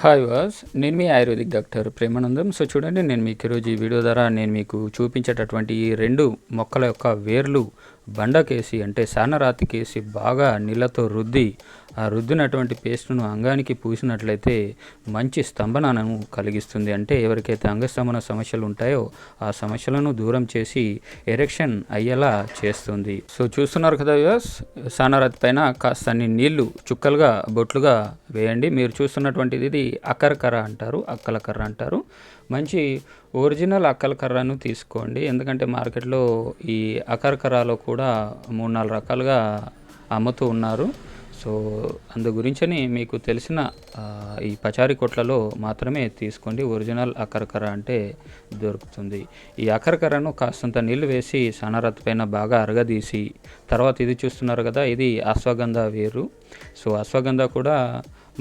Hi వాస్ నేను మీ ఆయుర్వేదిక్ డాక్టర్ ప్రేమానందం. సో చూడండి నేను మీకు ఈరోజు ఈ వీడియో ద్వారా నేను మీకు చూపించేటటువంటి ఈ రెండు మొక్కల యొక్క వేర్లు బండకేసి అంటే సానరాతికేసి బాగా నీళ్ళతో రుద్ది ఆ రుద్దినటువంటి పేస్ట్ను అంగానికి పూసినట్లయితే మంచి స్తంభనను కలిగిస్తుంది. అంటే ఎవరికైతే అంగస్తంభన సమస్యలు ఉంటాయో ఆ సమస్యలను దూరం చేసి ఎరెక్షన్ అయ్యేలా చేస్తుంది. సో చూస్తున్నారు కదా వ్యూస్ సానరాతి పైన కాస్త నీళ్ళు చుక్కలుగా బొట్లుగా వేయండి. మీరు చూస్తున్నటువంటిది ఇది అక్కరకర్ర అంటారు అక్కల కర్ర అంటారు. మంచి ఒరిజినల్ అక్కల కర్రను తీసుకోండి. ఎందుకంటే మార్కెట్లో ఈ అక్కరకర్రలో కూడా మూడు నాలుగు రకాలుగా అమ్ముతూ ఉన్నారు. సో అందు గురించని మీకు తెలిసిన ఈ పచారీ కొట్లలో మాత్రమే తీసుకోండి. ఒరిజినల్ అకరకర అంటే దొరుకుతుంది. ఈ అకరకరను కాస్తంత నీళ్ళు వేసి సనరత్ పైన బాగా అరగదీసి తర్వాత ఇది చూస్తున్నారు కదా ఇది అశ్వగంధ వేరు. సో అశ్వగంధ కూడా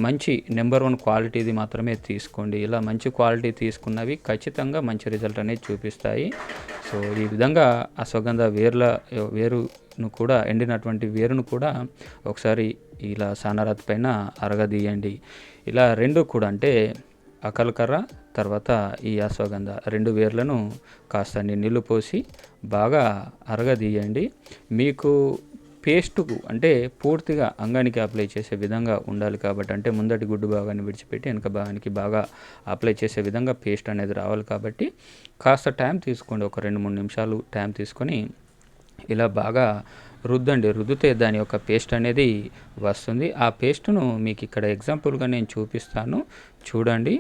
మంచి నెంబర్ వన్ క్వాలిటీది మాత్రమే తీసుకోండి. ఇలా మంచి క్వాలిటీ తీసుకున్నవి ఖచ్చితంగా మంచి రిజల్ట్ అనేది చూపిస్తాయి. సో ఈ విధంగా అశ్వగంధ వేర్ల వేరును కూడా ఎండినటువంటి వేరును కూడా ఒకసారి ఇలా సానరాత్ పైన అరగదీయండి. ఇలా రెండు కూడా అంటే అకలకర్ర తర్వాత ఈ అశ్వగంధ రెండు వేర్లను కాస్త నీళ్ళు పోసి బాగా అరగదీయండి. మీకు పేస్టుకు అంటే పూర్తిగా అంగానికి అప్లై చేసే విధంగా ఉండాలి కాబట్టి అంటే ముందటి గుడ్డు భాగాన్ని విడిచిపెట్టి వెనక భాగానికి బాగా అప్లై చేసే విధంగా పేస్ట్ అనేది రావాలి కాబట్టి కాస్త టైం తీసుకోండి. ఒక రెండు మూడు నిమిషాలు టైం తీసుకొని ఇలా బాగా రుద్దండి. రుద్దితే దాని యొక్క పేస్ట్ అనేది వస్తుంది. ఆ పేస్ట్ను మీకు ఇక్కడ ఎగ్జాంపుల్గా నేను చూపిస్తాను. చూడండి.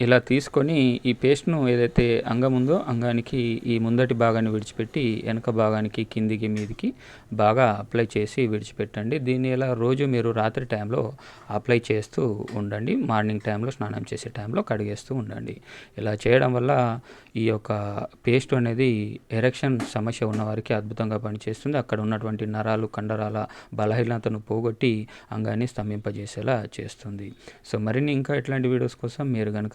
ఇలా తీసుకొని ఈ పేస్ట్ను ఏదైతే అంగం ఉందో అంగానికి ఈ ముందటి భాగాన్ని విడిచిపెట్టి వెనక భాగానికి కిందికి మీదికి బాగా అప్లై చేసి విడిచిపెట్టండి. దీన్ని ఇలా రోజు మీరు రాత్రి టైంలో అప్లై చేస్తూ ఉండండి. మార్నింగ్ టైంలో స్నానం చేసే టైంలో కడిగేస్తూ ఉండండి. ఇలా చేయడం వల్ల ఈ యొక్క పేస్ట్ అనేది ఎరెక్షన్ సమస్య ఉన్నవారికి అద్భుతంగా పనిచేస్తుంది. అక్కడ ఉన్నటువంటి నరాలు కండరాల బలహీనతను పోగొట్టి అంగాన్ని స్తంభింపజేసేలా చేస్తుంది. సో మరిన్ని ఇంకా ఇట్లాంటి వీడియోస్ కోసం మీరు కనుక